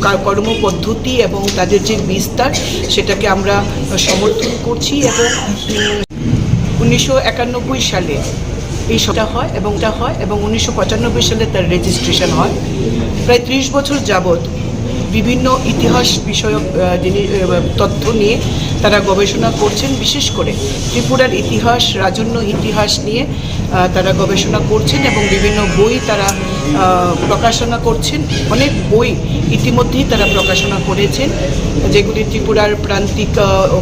কা- কর্মপদ্ধতি এবং তাদের যে বিস্তার সেটাকে আমরা সমর্থন করছি এবং উনিশশো একানব্বই সালে এই সবটা হয় এবং এটা হয় এবং উনিশশো পঁচানব্বই সালে তার রেজিস্ট্রেশন হয়। প্রায় ত্রিশ বছর যাবৎ বিভিন্ন ইতিহাস বিষয়ক আহ, জিনি আহ, তথ্য নিয়ে তারা গবেষণা করছেন। বিশেষ করে ত্রিপুরার ইতিহাস রাজন্য ইতিহাস নিয়ে তারা গবেষণা করছেন এবং বিভিন্ন বই তারা প্রকাশনা করছেন। অনেক বই ইতিমধ্যেই তারা প্রকাশনা করেছেন, যেগুলি ত্রিপুরার প্রান্তিক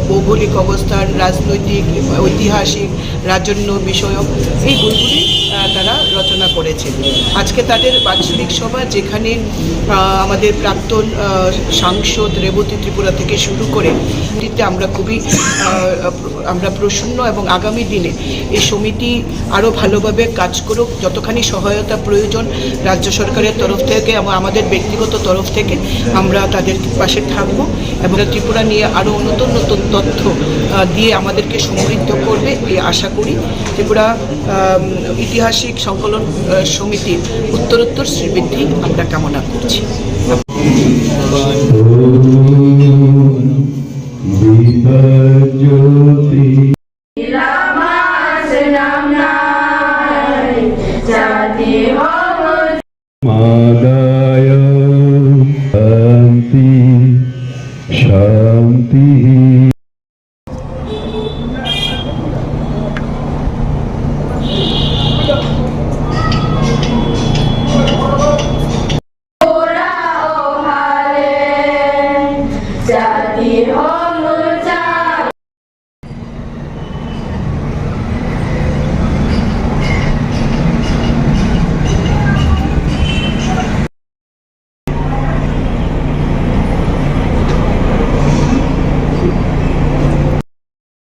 ভৌগোলিক অবস্থান, রাজনৈতিক, ঐতিহাসিক, রাজন্য বিষয়ক, এই বইগুলি তারা করেছেন। আজকে তাদের বাৎসরিক সভা যেখানে আমাদের প্রাক্তন সাংসদ রেবতী ত্রিপুরা থেকে শুরু করে এটিতে আমরা খুবই আমরা প্রসন্ন এবং আগামী দিনে এই সমিতি আরও ভালোভাবে কাজ করুক, যতখানি সহায়তা প্রয়োজন রাজ্য সরকারের তরফ থেকে এবং আমাদের ব্যক্তিগত তরফ থেকে আমরা তাদের পাশে থাকব এবং ত্রিপুরা নিয়ে আরও নতুন নতুন তথ্য দিয়ে আমাদেরকে সমৃদ্ধ করবে, এই আশা করি। ত্রিপুরা ঐতিহাসিক সংকলন সমিতির উত্তরোত্তর শ্রীবৃদ্ধি আমরা কামনা করছি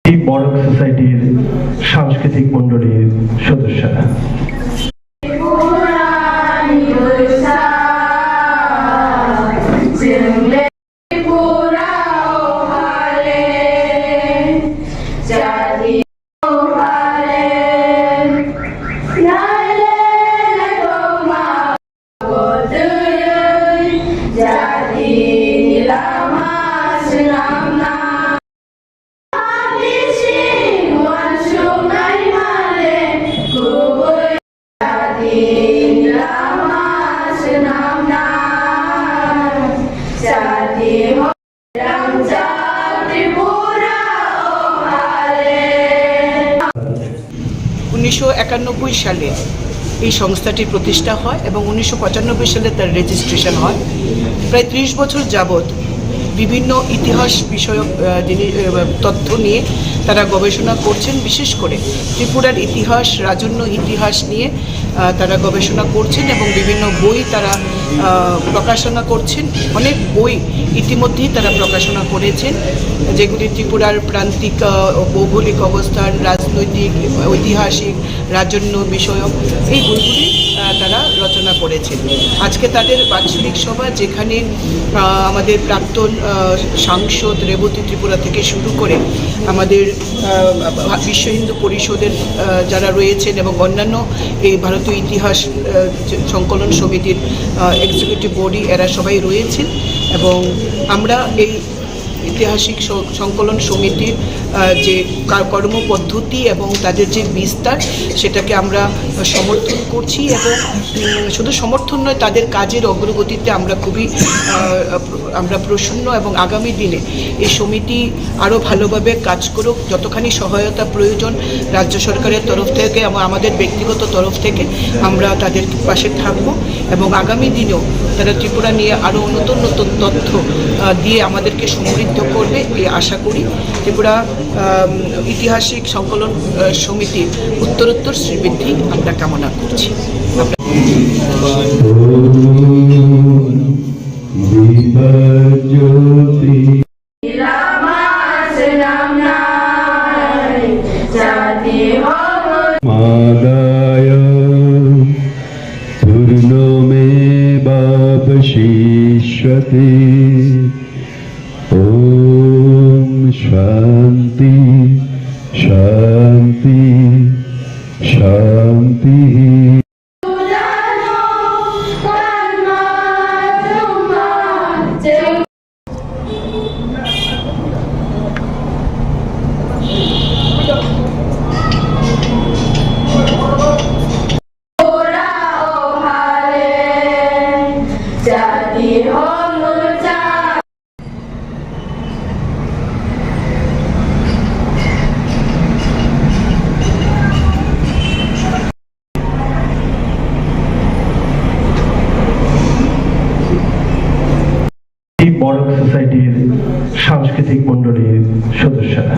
এই বড় সোসাইটির সাংস্কৃতিক উনিশশো একানব্বই সালে এই সংস্থাটি প্রতিষ্ঠা হয় এবং উনিশশো পঁচানব্বই সালে তার রেজিস্ট্রেশন হয়। প্রায় ত্রিশ বছর যাবৎ বিভিন্ন ইতিহাস বিষয়ক তথ্য নিয়ে তারা গবেষণা করছেন, বিশেষ করে ত্রিপুরার ইতিহাস, রাজন্য ইতিহাস নিয়ে তারা গবেষণা করছেন এবং বিভিন্ন বই তারা প্রকাশনা করছেন। অনেক বই ইতিমধ্যেই তারা প্রকাশনা করেছেন, যেগুলি ত্রিপুরার প্রান্তিক ভৌগোলিক অবস্থান, রাজনৈতিক, ঐতিহাসিক, রাজন্য বিষয়ক, এই বইগুলি তারা রচনা করেছেন। আজকে তাদের বাৎসরিক সভা যেখানে আমাদের প্রাক্তন সাংসদ রেবতী ত্রিপুরা থেকে শুরু করে আমাদের বিশ্ব হিন্দু পরিষদের যারা রয়েছেন এবং অন্যান্য এই ভারতীয় ইতিহাস সংকলন সমিতির এক্সিকিউটিভ বডি এরা সবাই রয়েছেন এবং আমরা এই ঐতিহাসিক সংকলন সমিতির যে কর্মপদ্ধতি এবং তাদের যে বিস্তার, সেটাকে আমরা সমর্থন করছি এবং শুধু সমর্থন নয়, তাদের কাজের অগ্রগতিতে আমরা খুবই আমরা প্রসন্ন এবং আগামী দিনে এই সমিতি আরও ভালোভাবে কাজ করুক, যতখানি সহায়তা প্রয়োজন রাজ্য সরকারের তরফ থেকে এবং আমাদের ব্যক্তিগত তরফ থেকে আমরা তাদের পাশে থাকব এবং আগামী দিনেও তারা ত্রিপুরা নিয়ে আরও নতুন নতুন তথ্য দিয়ে আমাদেরকে সমৃদ্ধ করবে, এই আশা করি। ত্রিপুরা ঐতিহাসিক সংকলন সমিতির উত্তরোত্তর শ্রীবৃদ্ধি আমরা কামনা করছি। দীপজ্যোতি মাদায় পূর্ণমেবাবশিষ্যতে ॐ शांति शांति। বড় সোসাইটির সাংস্কৃতিক মণ্ডলীর সদস্যরা।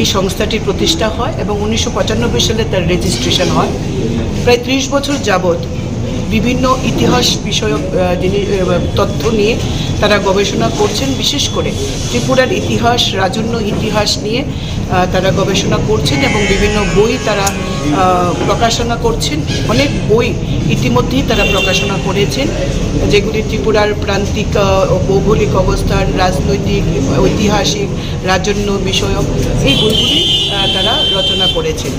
এই সংস্থাটির প্রতিষ্ঠা হয় এবং উনিশশো পঁচানব্বই সালে তার রেজিস্ট্রেশন হয়। প্রায় ত্রিশ বছর যাবৎ বিভিন্ন ইতিহাস বিষয়ক যিনি তথ্য নিয়ে তারা গবেষণা করছেন, বিশেষ করে ত্রিপুরার ইতিহাস, রাজন্য ইতিহাস নিয়ে তারা গবেষণা করছেন এবং বিভিন্ন বই তারা প্রকাশনা করছেন। অনেক বই ইতিমধ্যেই তারা প্রকাশনা করেছেন, যেগুলি ত্রিপুরার প্রান্তিক ভৌগোলিক অবস্থান, রাজনৈতিক, ঐতিহাসিক, রাজন্য বিষয়ক, এই বইগুলি তারা রচনা করেছেন।